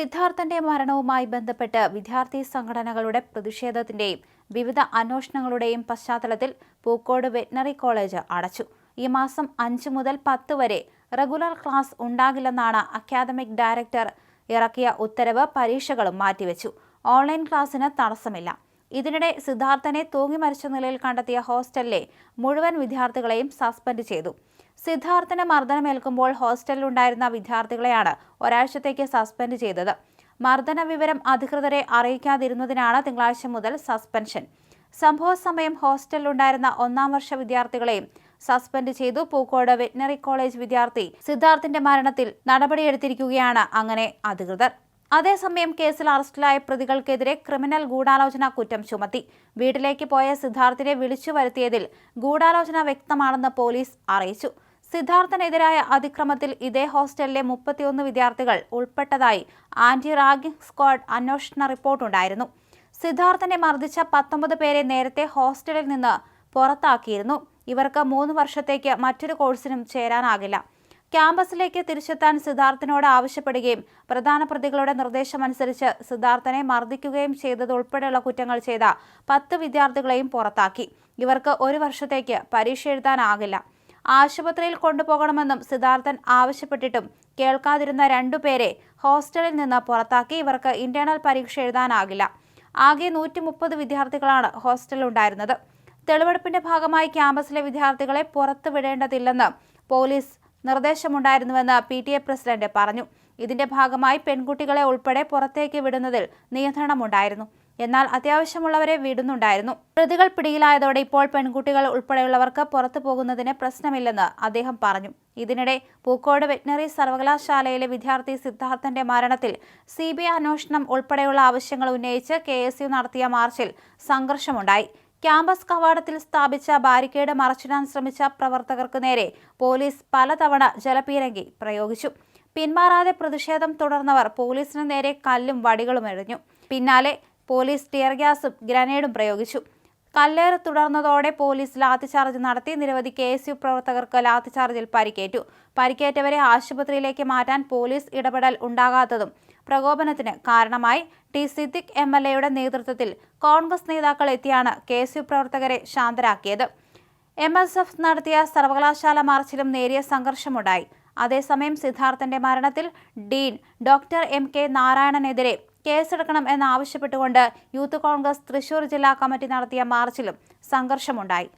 സിദ്ധാർത്ഥന്റെ മരണവുമായി ബന്ധപ്പെട്ട് വിദ്യാർത്ഥി സംഘടനകളുടെ പ്രതിഷേധത്തിന്റെയും വിവിധ അന്വേഷണങ്ങളുടെയും പശ്ചാത്തലത്തിൽ പൂക്കോട് വെറ്റിനറി കോളേജ് അടച്ചു. ഈ മാസം അഞ്ച് മുതൽ പത്ത് വരെ റെഗുലർ ക്ലാസ് ഉണ്ടാകില്ലെന്നാണ് അക്കാദമിക് ഡയറക്ടർ ഇറക്കിയ ഉത്തരവ് പരീക്ഷകളും മാറ്റിവെച്ചു. ഓൺലൈൻ ക്ലാസ്സിന് തടസ്സമില്ല. ഇതിനിടെ സിദ്ധാർത്ഥനെ തൂങ്ങി മരിച്ച നിലയിൽ കണ്ടെത്തിയ ഹോസ്റ്റലിലെ മുഴുവൻ വിദ്യാർത്ഥികളെയും സസ്പെൻഡ് ചെയ്തു. സിദ്ധാർത്ഥന് മർദ്ദനമേൽക്കുമ്പോൾ ഹോസ്റ്റലിലുണ്ടായിരുന്ന വിദ്യാർത്ഥികളെയാണ് ഒരാഴ്ചത്തേക്ക് സസ്പെൻഡ് ചെയ്തത്. മർദ്ദന വിവരം അധികൃതരെ അറിയിക്കാതിരുന്നതിനാണ് തിങ്കളാഴ്ച മുതൽ സസ്പെൻഷൻ. സംഭവ സമയം ഹോസ്റ്റലിലുണ്ടായിരുന്ന ഒന്നാം വർഷ വിദ്യാർത്ഥികളെയും സസ്പെൻഡ് ചെയ്തു. പൂക്കോട് വെറ്റിനറി കോളേജ് വിദ്യാർത്ഥി സിദ്ധാർത്ഥിന്റെ മരണത്തിൽ നടപടിയെടുത്തിരിക്കുകയാണ് അങ്ങനെ അധികൃതർ. അതേസമയം കേസിൽ അറസ്റ്റിലായ പ്രതികൾക്കെതിരെ ക്രിമിനൽ ഗൂഢാലോചന കുറ്റം ചുമത്തി. വീട്ടിലേക്ക് പോയ സിദ്ധാർത്ഥിനെ വിളിച്ചു വരുത്തിയതിൽ ഗൂഢാലോചന വ്യക്തമാണെന്ന് പോലീസ് അറിയിച്ചു. സിദ്ധാർത്ഥനെതിരായ അതിക്രമത്തിൽ ഇതേ ഹോസ്റ്റലിലെ മുപ്പത്തിയൊന്ന് വിദ്യാർത്ഥികൾ ഉൾപ്പെട്ടതായി ആന്റി റാഗിംഗ് സ്ക്വാഡ് അന്വേഷണ റിപ്പോർട്ടുണ്ടായിരുന്നു. സിദ്ധാർത്ഥനെ മർദ്ദിച്ച പത്തൊമ്പത് പേരെ നേരത്തെ ഹോസ്റ്റലിൽ നിന്ന് പുറത്താക്കിയിരുന്നു. ഇവർക്ക് മൂന്ന് വർഷത്തേക്ക് മറ്റൊരു കോഴ്സിനും ചേരാനാകില്ല. ക്യാമ്പസിലേക്ക് തിരിച്ചെത്താൻ സിദ്ധാർത്ഥനോട് ആവശ്യപ്പെടുകയും പ്രധാന പ്രതികളുടെ നിർദ്ദേശമനുസരിച്ച് സിദ്ധാർത്ഥനെ മർദ്ദിക്കുകയും ചെയ്തതുൾപ്പെടെയുള്ള കുറ്റങ്ങൾ ചെയ്ത പത്ത് വിദ്യാർത്ഥികളെയും പുറത്താക്കി. ഇവർക്ക് ഒരു വർഷത്തേക്ക് പരീക്ഷ എഴുതാനാകില്ല. ആശുപത്രിയിൽ കൊണ്ടുപോകണമെന്നും സിദ്ധാർത്ഥൻ ആവശ്യപ്പെട്ടിട്ടും കേൾക്കാതിരുന്ന രണ്ടുപേരെ ഹോസ്റ്റലിൽ നിന്ന് പുറത്താക്കി. ഇവർക്ക് ഇന്റേണൽ പരീക്ഷ എഴുതാനാകില്ല. ആകെ നൂറ്റി മുപ്പത് വിദ്യാർത്ഥികളാണ് ഹോസ്റ്റലിലുണ്ടായിരുന്നത് തെളിവെടുപ്പിന്റെ ഭാഗമായി ക്യാമ്പസിലെ വിദ്യാർത്ഥികളെ പുറത്തു വിടേണ്ടതില്ലെന്ന് പോലീസ് നിർദ്ദേശമുണ്ടായിരുന്നുവെന്ന് പി ടി എ പ്രസിഡന്റ് പറഞ്ഞു. ഇതിന്റെ ഭാഗമായി പെൺകുട്ടികളെ ഉൾപ്പെടെ പുറത്തേക്ക് വിടുന്നതിൽ നിയന്ത്രണമുണ്ടായിരുന്നു. എന്നാൽ അത്യാവശ്യമുള്ളവരെ വിടുന്നുണ്ടായിരുന്നു. പ്രതികൾ പിടിയിലായതോടെ ഇപ്പോൾ പെൺകുട്ടികൾ ഉൾപ്പെടെയുള്ളവർക്ക് പുറത്തു പോകുന്നതിന് പ്രശ്നമില്ലെന്ന് അദ്ദേഹം പറഞ്ഞു. ഇതിനിടെ പൂക്കോട് വെറ്റിനറി സർവകലാശാലയിലെ വിദ്യാർത്ഥി സിദ്ധാർത്ഥന്റെ മരണത്തിൽ സി ബി ഐ അന്വേഷണം ഉൾപ്പെടെയുള്ള ആവശ്യങ്ങൾ ഉന്നയിച്ച് കെ എസ് യു നടത്തിയ മാർച്ചിൽ സംഘർഷമുണ്ടായി. ക്യാമ്പസ് കവാടത്തിൽ സ്ഥാപിച്ച ബാരിക്കേഡ് മറച്ചിടാൻ ശ്രമിച്ച പ്രവർത്തകർക്ക് നേരെ പോലീസ് പലതവണ ജലപീരങ്കി പ്രയോഗിച്ചു. പിന്മാറാതെ പ്രതിഷേധം തുടർന്നവർ പോലീസിന് നേരെ കല്ലും വടികളും എറിഞ്ഞു. പിന്നാലെ പോലീസ് ടിയർ ഗ്യാസും ഗ്രനേഡും പ്രയോഗിച്ചു. കല്ലേറ് തുടർന്നതോടെ പോലീസ് ലാത്തിചാർജ് നടത്തി നിരവധി കെ എസ് യു പ്രവർത്തകർക്ക് ലാത്തിചാർജിൽ പരിക്കേറ്റു. പരിക്കേറ്റവരെ ആശുപത്രിയിലേക്ക് മാറ്റാൻ പോലീസ് ഇടപെടൽ ഉണ്ടാകാത്തതും പ്രകോപനത്തിന് കാരണമായി. ടി സിദ്ദിഖ് എം എൽ എയുടെ നേതൃത്വത്തിൽ കോൺഗ്രസ് നേതാക്കൾ എത്തിയാണ് കെ എസ് യു പ്രവർത്തകരെ ശാന്തരാക്കിയത്. എം എസ് എഫ് നടത്തിയ സർവകലാശാല മാർച്ചിലും നേരിയ സംഘർഷമുണ്ടായി. അതേസമയം സിദ്ധാർത്ഥന്റെ മരണത്തിൽ ഡീൻ ഡോക്ടർ എം കെ നാരായണനെതിരെ കേസെടുക്കണം എന്നാവശ്യപ്പെട്ടുകൊണ്ട് യൂത്ത് കോൺഗ്രസ് തൃശൂർ ജില്ലാ കമ്മിറ്റി നടത്തിയ മാർച്ചിലും സംഘർഷമുണ്ടായി.